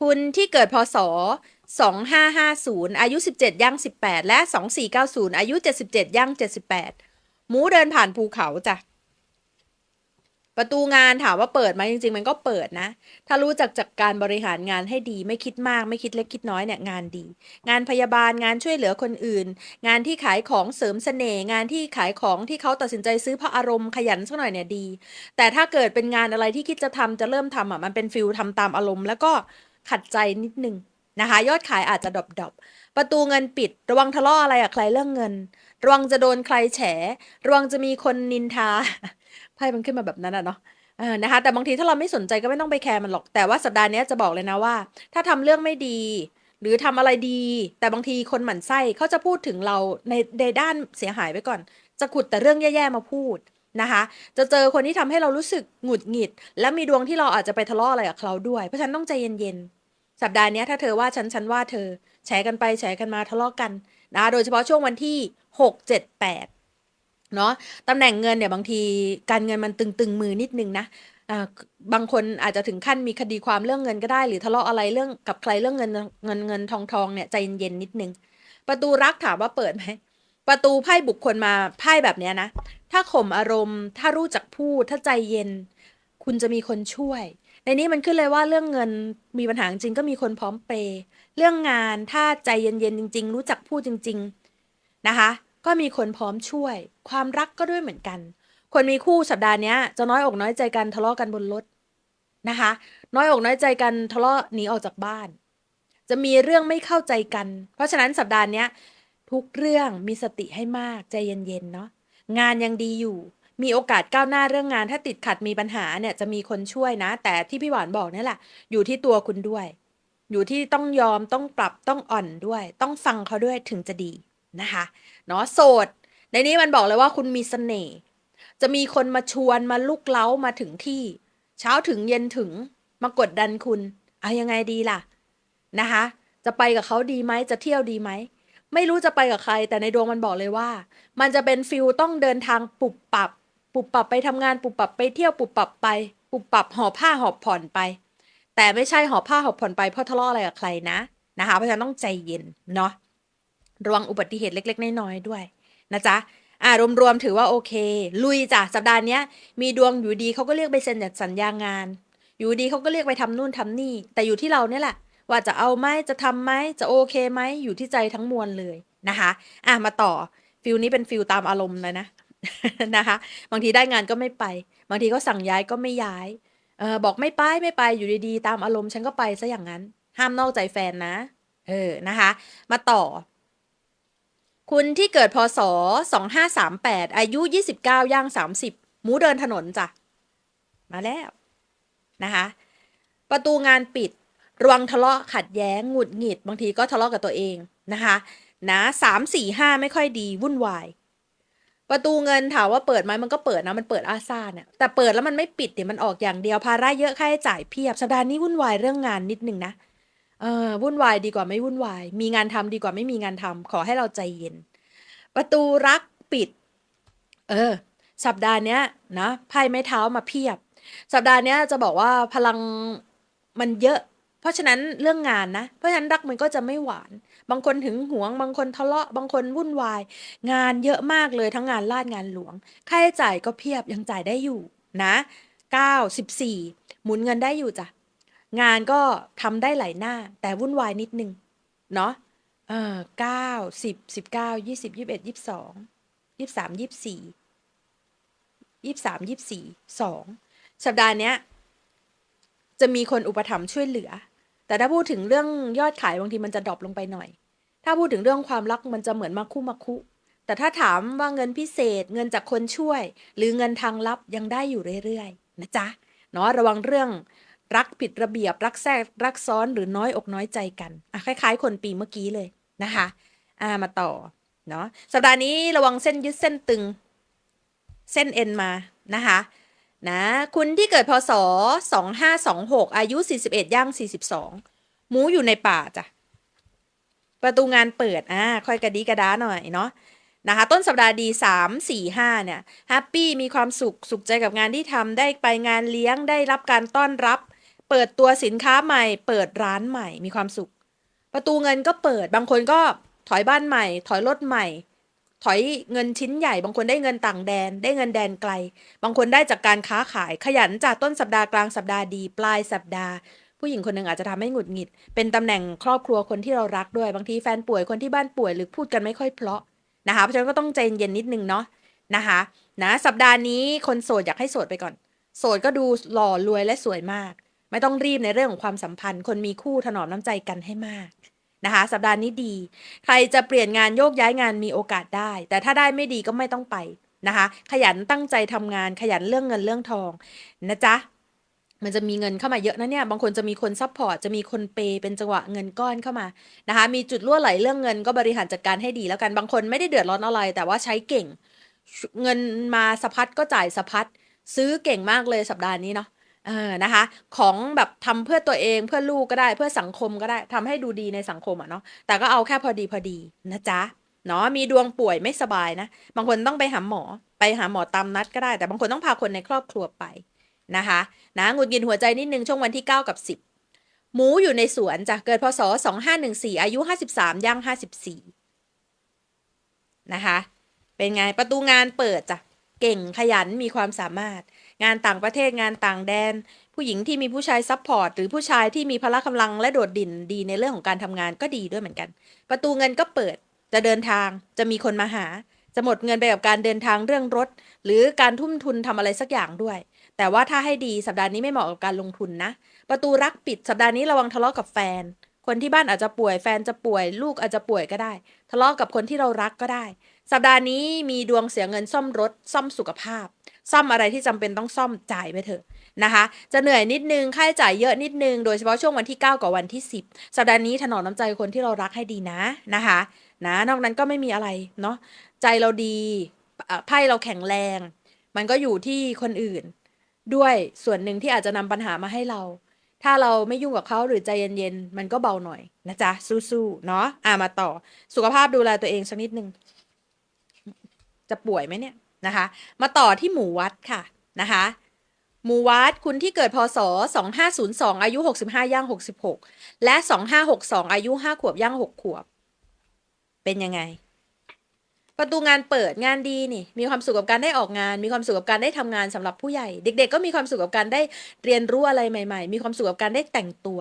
คุณที่เกิดพศ 2550 อายุ 17 ย่าง 18 และ 2490 อายุ 77 ย่าง 78 หมูเดินผ่านภูเขาจ้ะ ประตูงานถามว่าเปิดไหมจริง ๆ มันก็เปิดนะ ถ้ารู้จักจัดกการบริหารงานให้ดี ไม่คิดมากไม่คิดเล็กคิดน้อยเนี่ยงานดี งานพยาบาลงานช่วยเหลือคนอื่น งานที่ขายของเสริมเสน่ห์งานที่ขายของที่เขาตัดสินใจซื้อเพราะอารมณ์ขยันสักหน่อยเนี่ยดี แต่ถ้าเกิดเป็นงานอะไรที่คิดจะทำจะเริ่มทำอะมันเป็นฟิลทำตามอารมณ์แล้วก็ ขัดใจนิดนึงนะคะ ยอดขายอาจจะดรอปๆประตูเงินปิด ระวังทะเลาะอะไรกับใครเรื่องเงิน ระวังจะโดนใครแฉ ระวังจะมีคนนินทาไพ่มันขึ้นมาแบบนั้นอะเนาะเออนะคะแต่บางทีถ้าเราไม่สนใจก็ไม่ต้องไปแคร์มันหรอก แต่ว่าสัปดาห์นี้จะบอกเลยนะว่า ถ้าทำเรื่องไม่ดี หรือทำอะไรดี แต่บางทีคนหมั่นไส้เขาจะพูดถึงเราในในด้านเสียหายไว้ก่อน จะขุดแต่เรื่องแย่ๆมาพูด นะคะ จะเจอคนที่ทำให้เรารู้สึกหงุดหงิด และมีดวงที่เราอาจจะไปทะเลาะอะไรกับเขาด้วย เพราะฉันต้องใจเย็นๆ สัปดาห์นี้ถ้าเธอว่าฉันฉันว่าเธอแฉกันไปแฉกันมาทะเลาะกันนะโดยเฉพาะช่วงวันที่หกเจ็ดแปดเนาะตำแหน่งเงินเนี่ยบางทีการเงินมันตึงๆมือนิดนึงนะอ่าบางคนอาจจะถึงขั้นมีคดีความเรื่องเงินก็ได้ หรือทะเลาะอะไรเรื่องกับใครเรื่องเงินเงินเงินทองทองเนี่ยใจเย็นๆนิดนึง ประตูรักถามว่าเปิดไหมประตูไพ่บุคคลมาไพ่แบบเนี้ยนะ ถ้าข่มอารมณ์ ถ้ารู้จักพูด ถ้าใจเย็น คุณจะมีคนช่วย ในนี้มันขึ้นเลยว่าเรื่องเงินมีปัญหาจริงก็มีคนพร้อมเปย์เรื่องงานถ้าใจเย็นๆจริง ๆ รู้จักพูดจริง ๆนะคะ ก็มีคนพร้อมช่วย ความรักก็ด้วยเหมือนกัน คนมีคู่สัปดาห์นี้จะน้อยอกน้อยใจกันทะเลาะกันบนรถนะคะ น้อยอกน้อยใจกันทะเลาะหนีออกจากบ้าน จะมีเรื่องไม่เข้าใจกัน เพราะฉะนั้นสัปดาห์นี้ทุกเรื่องมีสติให้มากใจเย็นๆเนาะ งานยังดีอยู่ มีโอกาสก้าวหน้าเรื่องงาน ถ้าติดขัดมีปัญหาเนี่ยจะมีคนช่วยนะ แต่ที่พี่หวานบอกนี่แหละ อยู่ที่ตัวคุณด้วย อยู่ที่ต้องยอมต้องปรับต้องอ่อนด้วย ต้องฟังเขาด้วยถึงจะดีนะคะเนาะโสด ในนี้มันบอกเลยว่าคุณมีเสน่ห์จะมีคนมาชวนมาลุกเล้ามาถึงที่ เช้าถึงเย็นถึงมากดดันคุณเอายังไงดีล่ะนะคะ จะไปกับเขาดีไหมจะเที่ยวดีไหม ไม่รู้จะไปกับใคร แต่ในดวงมันบอกเลยว่า มันจะเป็นฟิลต้องเดินทางปุบปับ ปุบปับไปทำงานปุบปับไปเที่ยวปุบปับไป ปุบปับหอบผ้าหอบผ่อนไป แต่ไม่ใช่หอบผ้าหอบผ่อนไปเพราะทะเลาะอะไรกับใครนะนะคะเพราะฉะนั้นต้องใจเย็นเนาะระวังอุบัติเหตุเล็ก ๆ น้อยๆด้วยนะจ๊ะอ่ารวมๆถือว่าโอเค ลุยจ้ะสัปดาห์นี้มีดวงอยู่ดีเขาก็เรียกไปเซ็นสัญญางาน อยู่ดีเขาก็เรียกไปทำนู่นทำนี่ แต่อยู่ที่เราเนี่ยแหละ ว่าจะเอาไหมจะทำไหมจะโอเคไหมอยู่ที่ใจทั้งมวลเลยนะคะ อะมาต่อฟิลนี้เป็นฟิลตามอารมณ์เลยนะนะคะ บางทีได้งานก็ไม่ไป บางทีก็สั่งย้ายก็ไม่ย้ายเออบอกไม่ไปไม่ไปอยู่ดีๆ ตามอารมณ์ฉันก็ไปซะอย่างนั้น ห้ามนอกใจแฟนนะ เออนะคะ มาต่อ คุณที่เกิดพศ2538 อายุ 29ย่าง 30 หมูเดินถนนจ้ะ มาแล้วนะคะ ประตูงานปิด ระวังทะเลาะขัดแย้งหงุดหงิด บางทีก็ทะเลาะกับตัวเองนะคะนะสามสี่ห้าไม่ค่อยดีวุ่นวาย ประตูเงินถามว่าเปิดไหมมันก็เปิดนะมันเปิดอาซาเนี่ยแต่เปิดแล้วมันไม่ปิดเดี๋ยวมันออกอย่างเดียวภาระเยอะค่าใช้จ่ายเพียบสัปดาห์นี้วุ่นวายเรื่องงานนิดนึงนะเออวุ่นวายดีกว่าไม่วุ่นวาย มีงานทำดีกว่าไม่มีงานทำขอให้เราใจเย็น ประตูรักปิด เออ สัปดาห์เนี้ยนะไพ่ไม้เท้ามาเพียบ สัปดาห์เนี้ยจะบอกว่าพลังมันเยอะ เพราะฉะนั้นเรื่องงานนะ เพราะฉะนั้นรักมันก็จะไม่หวาน บางคนถึงหวง บางคนทะเลาะ บางคนวุ่นวาย งานเยอะมากเลยทั้งงานลาดงานหลวง ค่าใช้จ่ายก็เพียบยังจ่ายได้อยู่นะเก้าสิบสี่หมุนเงินได้อยู่จ้ะ งานก็ทำได้หลายหน้า แต่วุ่นวายนิดนึง เนาะเออเก้าสิบสิบเก้ายี่สิบยี่สิบเอ็ดยี่สิบสองยี่สิบสามยี่สิบสี่ยี่สิบสามยี่สิบสี่สองสัปดาห์เนี้ยจะมีคนอุปถัมภ์ช่วยเหลือ แต่ถ้าพูดถึงเรื่องยอดขายบางทีมันจะดรอปลงไปหน่อย ถ้าพูดถึงเรื่องความรักมันจะเหมือนมาคู่มาคุแต่ถ้าถามว่าเงินพิเศษ เงินจากคนช่วย หรือเงินทางลับยังได้อยู่เรื่อยๆนะจ๊ะเนาะระวังเรื่องรักผิดระเบียบ รักแทรกรักซ้อนหรือน้อยอกน้อยใจกันอะคล้าย ๆ คนปีเมื่อกี้เลยนะคะอ่ามาต่อเนาะสัปดาห์นี้ระวังเส้นยึดเส้นตึง เส้นเอ็นมานะคะ นะคุณที่เกิดพศ 2526 อายุ 41 ย่าง 42 หมูอยู่ในป่าจ้ะ ประตูงานเปิด อ่า ค่อยกระดีกระดาหน่อยเนาะนะคะ ต้นสัปดาห์ดี 3 4 5 เนี่ยแฮปปี้มีความสุข สุขใจกับงานที่ทำได้ไปงานเลี้ยงได้รับการต้อนรับ เปิดตัวสินค้าใหม่ เปิดร้านใหม่มีความสุข ประตูเงินก็เปิดบางคนก็ถอยบ้านใหม่ ถอยรถใหม่ ถอยเงินชิ้นใหญ่ บางคนได้เงินต่างแดน ได้เงินแดนไกล บางคนได้จากการค้าขายขยันจากต้นสัปดาห์กลางสัปดาห์ดีปลายสัปดาห์ ผู้หญิงคนหนึ่งอาจจะทำให้หงุดหงิด เป็นตำแหน่งครอบครัวคนที่เรารักด้วยบางทีแฟนป่วยคนที่บ้านป่วยหรือพูดกันไม่ค่อยเพราะนะคะเพราะฉะนั้นก็ต้องใจเย็นนิดนึงเนาะนะคะนะสัปดาห์นี้คนโสดอยากให้โสดไปก่อน โสดก็ดูหล่อรวยและสวยมาก ไม่ต้องรีบในเรื่องของความสัมพันธ์ คนมีคู่ถนอมน้ำใจกันให้มาก นะคะสัปดาห์นี้ดี ใครจะเปลี่ยนงานโยกย้ายงานมีโอกาสได้ แต่ถ้าได้ไม่ดีก็ไม่ต้องไปนะคะ ขยันตั้งใจทำงานขยันเรื่องเงินเรื่องทองนะจ๊ะมันจะมีเงินเข้ามาเยอะนะเนี่ยบางคนจะมีคนซัพพอร์ตจะมีคนเปย์เป็นจังหวะเงินก้อนเข้ามานะคะมีจุดรั่วไหลเรื่องเงินก็บริหารจัดการให้ดีแล้วกันบางคนไม่ได้เดือดร้อนอะไร แต่ว่าใช้เก่ง เงินมาสะพัดก็จ่ายสะพัดซื้อเก่งมากเลยสัปดาห์นี้เนาะ เออนะคะ ของแบบทำเพื่อตัวเองเพื่อลูกก็ได้ เพื่อสังคมก็ได้ทำให้ดูดีในสังคมอะเนาะแต่ก็เอาแค่พอดีพอดีนะจ๊ะเนาะมีดวงป่วยไม่สบายนะ บางคนต้องไปหาหมอ ไปหาหมอตามนัดก็ได้ แต่บางคนต้องพาคนในครอบครัวไปนะคะนะหงุดหงิดหัวใจนิดนึงช่วงวันที่ 9 กับ 10 หมูอยู่ในสวนจ้ะเกิดพศ 2514 อายุ 53ย่าง54 นะคะ เป็นไงประตูงานเปิดจ้ะ เก่งขยันมีความสามารถ งานต่างประเทศงานต่างแดน ผู้หญิงที่มีผู้ชายซัพพอร์ตหรือผู้ชายที่มีพละกำลังและโดดดิ่นดีในเรื่องของการทำงานก็ดีด้วยเหมือนกัน ประตูเงินก็เปิด จะเดินทางจะมีคนมาหา จะหมดเงินไปกับการเดินทางเรื่องรถ หรือการทุ่มทุนทำอะไรสักอย่างด้วย แต่ว่าถ้าให้ดีสัปดาห์นี้ไม่เหมาะกับการลงทุนนะ ประตูรักปิดสัปดาห์นี้ระวังทะเลาะกับแฟนคนที่บ้านอาจจะป่วยแฟนจะป่วย ลูกอาจจะป่วยก็ได้ ทะเลาะกับคนที่เรารักก็ได้ สัปดาห์นี้มีดวงเสียเงินซ่อมรถ ซ่อมสุขภาพ ซ่อมอะไรที่จำเป็นต้องซ่อมจ่ายไปเถอะนะคะ จะเหนื่อยนิดนึงค่าใช้จ่ายเยอะนิดนึง โดยเฉพาะช่วงวันที่ 9กับวันที่ 10 สัปดาห์นี้ถนอมน้ำใจคนที่เรารักให้ดีนะนะคะนะนอกนั้นก็ไม่มีอะไรเนาะใจเราดีไพ่เราแข็งแรง มันก็อยู่ที่คนอื่น ด้วยส่วนหนึ่งที่อาจจะนำปัญหามาให้เรา ถ้าเราไม่ยุ่งกับเขาหรือใจเย็นๆมันก็เบาหน่อยนะจ๊ะสู้ๆเนาะอ่ามาต่อสุขภาพดูแลตัวเองสักนิดนึง จะป่วยไหมเนี่ยนะคะ มาต่อที่หมู่วัดค่ะนะคะหมู่วัดคุณที่เกิดพศ 2502 อายุ 65 ย่าง 66 และ 2562 อายุ 5 ขวบย่าง 6 ขวบ เป็นยังไง ประตูงานเปิดงานดีนี่ มีความสุขกับการได้ออกงาน มีความสุขกับการได้ทำงานสำหรับผู้ใหญ่ เด็ก ๆ ก็มีความสุขกับการได้เรียนรู้อะไรใหม่ ๆ มีความสุขกับการได้แต่งตัว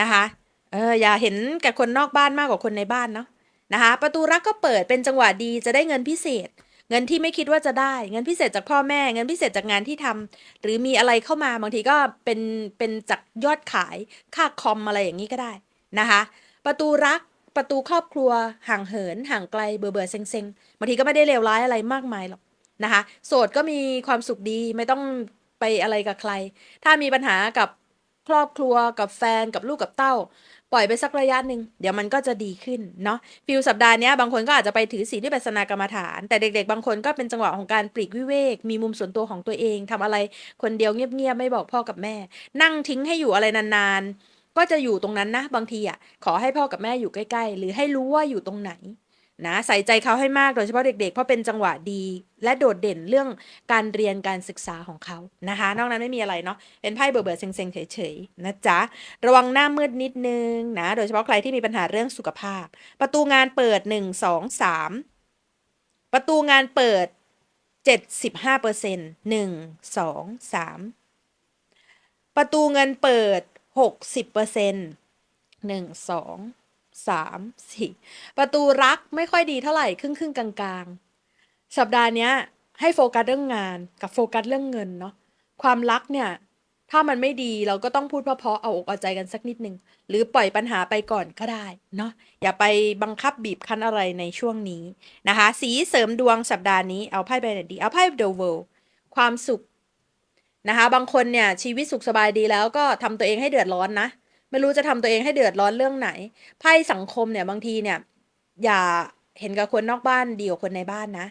นะคะ เอออย่าเห็นแก่คนนอกบ้านมากกว่าคนในบ้านเนาะ นะคะ ประตูรักก็เปิดเป็นจังหวะดีจะได้เงินพิเศษ เงินที่ไม่คิดว่าจะได้ เงินพิเศษจากพ่อแม่ เงินพิเศษจากงานที่ทำหรือมีอะไรเข้ามาบางทีก็เป็นเป็นจากยอดขายค่าคอมอะไรอย่างนี้ก็ได้นะคะ ประตูรักประตูครอบครัวห่างเหินห่างไกลเบื่อเบื่อเซ็งเซ็งบางทีก็ไม่ได้เลวร้ายอะไรมากมายหรอกนะคะโสดก็มีความสุขดีไม่ต้องไปอะไรกับใคร ถ้ามีปัญหากับครอบครัวกับแฟนกับลูกกับเต้า ปล่อยไปสักระยะหนึ่งเดี๋ยวมันก็จะดีขึ้นเนาะฟิลสัปดาห์นี้บางคนก็อาจจะไปถือศีลด้วยปัสนากรรมฐาน แต่เด็ก ๆ บางคนก็เป็นจังหวะของการปลีกวิเวก มีมุมส่วนตัวของตัวเองทำอะไรคนเดียวเงียบๆไม่บอกพ่อกับแม่ นั่งทิ้งให้อยู่อะไรนานๆก็จะอยู่ตรงนั้นนะ บางทีอะขอให้พ่อกับแม่อยู่ใกล้ ๆ หรือให้รู้ว่าอยู่ตรงไหน นะใส่ใจเขาให้มากโดยเฉพาะเด็ก ๆ เพราะเป็นจังหวะดี และโดดเด่นเรื่องการเรียนการศึกษาของเขานะคะ นอกนั้นไม่มีอะไรเนาะเป็นไพ่เบื่อๆเซ็งๆเฉยๆนะจ๊ะระวังหน้ามืดนิดนึงนะโดยเฉพาะใครที่มีปัญหาเรื่องสุขภาพ ประตูงานเปิด 1 2 3 ประตูงานเปิด 75เปอร์เซ็นต์1 2 3ประตูเงินเปิด 60เปอร์เซ็นต์ 1 2 3 4ประตูรักไม่ค่อยดีเท่าไหร่ครึ่งครึ่งๆกลางๆ สัปดาห์เนี้ยให้โฟกัสเรื่องงานกับโฟกัสเรื่องเงินเนาะความรักเนี่ยถ้ามันไม่ดีเราก็ต้องพูดเพราะๆเอาอกเอาใจกันสักนิดนึง หรือปล่อยปัญหาไปก่อนก็ได้เนาะอย่าไปบังคับบีบคั้นอะไรในช่วงนี้นะคะ สีเสริมดวงสัปดาห์นี้เอาไพ่ไปไหนดี เอาไพ่ The World ความสุขนะคะ บางคนเนี่ยชีวิตสุขสบายดีแล้วก็ทำตัวเองให้เดือดร้อนนะ ไม่รู้จะทำตัวเองให้เดือดร้อนเรื่องไหน ไพ่สังคมเนี่ยบางทีเนี่ย อย่าเห็นกับคนนอกบ้านดีกว่าคนในบ้านนะ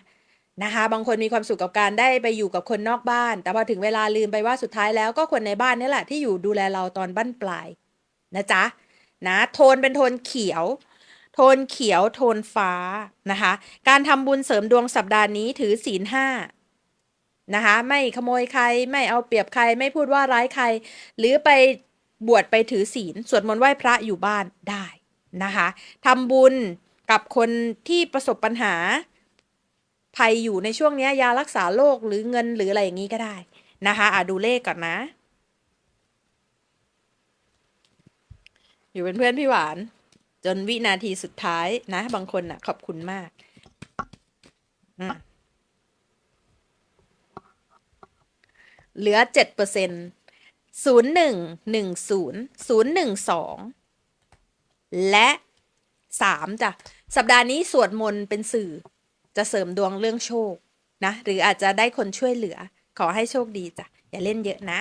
นะคะ บางคนมีความสุขกับการได้ไปอยู่กับคนนอกบ้าน แต่พอถึงเวลาลืมไปว่าสุดท้ายแล้วก็คนในบ้านนี่แหละที่อยู่ดูแลเราตอนบั้นปลายนะจ๊ะนะโทนเป็นโทนเขียว โทนเขียวโทนฟ้านะคะ การทำบุญเสริมดวงสัปดาห์นี้ถือศีลห้านะคะ ไม่ขโมยใครไม่เอาเปรียบใครไม่พูดว่าร้ายใคร หรือไป บวชไปถือศีลสวดมนต์ไหว้พระอยู่บ้านได้นะคะทำบุญกับคนที่ประสบปัญหาภัยอยู่ในช่วงนี้ยารักษาโรคหรือเงินหรืออะไรอย่างนี้ก็ได้นะคะอะดูเลขก่อนนะ อยู่เป็นเพื่อนพี่หวาน จนวินาทีสุดท้ายนะ บางคนน่ะ ขอบคุณมากเหลือเจ็ดเปอร์เซ็นต์ ศูนย์หนึ่งหนึ่งศูนย์ศูนย์หนึ่งสองและสามจ้ะสัปดาห์นี้สวดมนต์เป็นสื่อ จะเสริมดวงเรื่องโชคนะ หรืออาจจะได้คนช่วยเหลือ ขอให้โชคดีจ้ะ อย่าเล่นเยอะนะ